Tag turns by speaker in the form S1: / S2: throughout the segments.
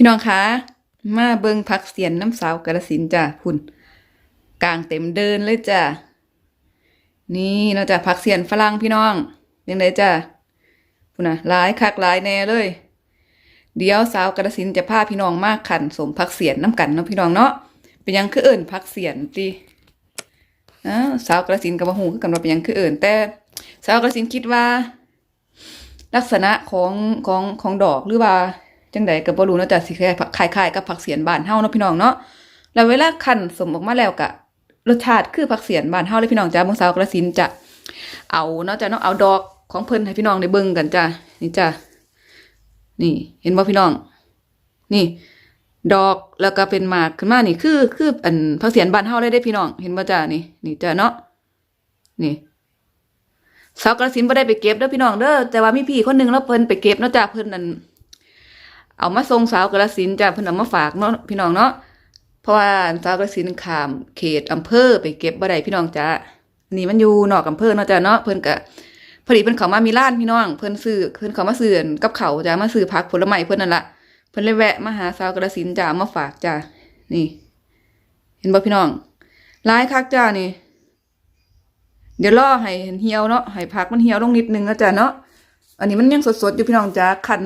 S1: พี่น้องคะมาเบิ่งพักเสียนน้ำสาวกระสินจ้ะพุ่นกลางเต็มเดินเลยจ้ะนี่เนาจะพักเสียนฝรั่งพี่น้องยังไงจ้ะพุ่นนะหลายคักหลายแน่เลย เดี๋ยวสาวกระสินจะพาพี่น้องมากขันสมพักเสียนน้ำกันเนาะพี่น้องเนาะเป็นยังคือเอิ่นพักเสียนติอ้าวสาวกระสินกับบ่ฮู้คือกันว่าเป็นยังคือเอิ่นแต่ สาวกระสินคิดว่า ลักษณะของของของดอกหรือว่า จังใดก็บ่รู้เนาะแต่สิคล้ายๆคล้ายๆกับผักเสียนบ้านเฮาเนาะพี่น้องเนาะแล้วเวลาคั่นสมออกมาแล้วก็รสชาติคือผักเสียนบ้านเฮาเลยพี่น้องจ้ามืองสาวกระสินจะเอาเนาะจ้ะเนาะเอาดอกของเพิ่นให้พี่น้องได้เบิ่งกันจ้ะนี่จ้ะนี่ เห็นบ่พี่น้อง นี่ ดอกแล้วก็เป็นหมากขึ้นมานี่คือคืออันผักเสียนบ้านเฮาเลยได้พี่น้อง เห็นบ่จ้ะนี่ นี่จ้ะเนาะนี่สาวกระสินบ่ได้ไปเก็บเด้อพี่น้องเด้อแต่ว่ามีพี่คนหนึงแล้วเพิ่นไปเก็บเนาะจ้ะเพิ่นนั่น เอามาส่งสาวกระสินจ้ะเพิ่นเอามาฝากเนาะพี่น้องเนาะเพราะว่าสาวกระสินขามเขตอำเภอไปเก็บบ่ได้พี่น้องจ้ะนี่มันอยู่นอกอำเภอเนาะจ้ะเนาะเพิ่นก็พอดีเพิ่นเขามามีร้านพี่น้อง เพิ่นซื้อเพิ่นเขามาซื้ออันกับเขาจ้ะมาซื้อผักผลไม้เพิ่นนั่นละเพิ่นเลยแวะมาหาสาวกระสินจ้ะเอามาฝากจ้ะนี่ เห็นบ่พี่น้องหลายคักจ้ะนี่ เดี๋ยวรอให้เหี่ยวเนาะให้ผักมันเหี่ยวลงนิดนึงนะจ๊ะเนาะอันนี้มันยังสดๆอยู่พี่น้องจ้าคัน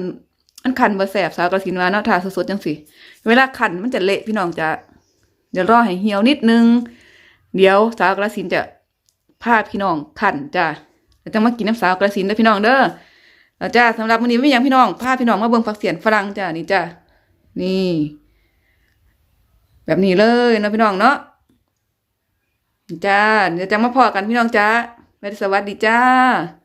S1: อันคันบ่แสบสาวกระสินว่าเนาะถ้าสดๆจังสิเวลาคันมันจะเละพี่น้องจ้าเดี๋ยวรอให้เหี่ยวนิดนึง เดี๋ยวสาวกระสินจะพาพี่น้องคันจ้าแล้วจะมากินน้ำสาวกระสินเด้พี่น้องเด้อแล้วจ้าสำหรับวันนี้ไม่ยังพี่น้องพาพี่น้องมาเบิ่งผักเสียนฝรั่งจ้านี่จ้านี่ แบบนี้เลยเนาะพี่น้องเนาะจ้าเดี๋ยวจะมาพอกันพี่น้องจ้าสวัสดีจ้า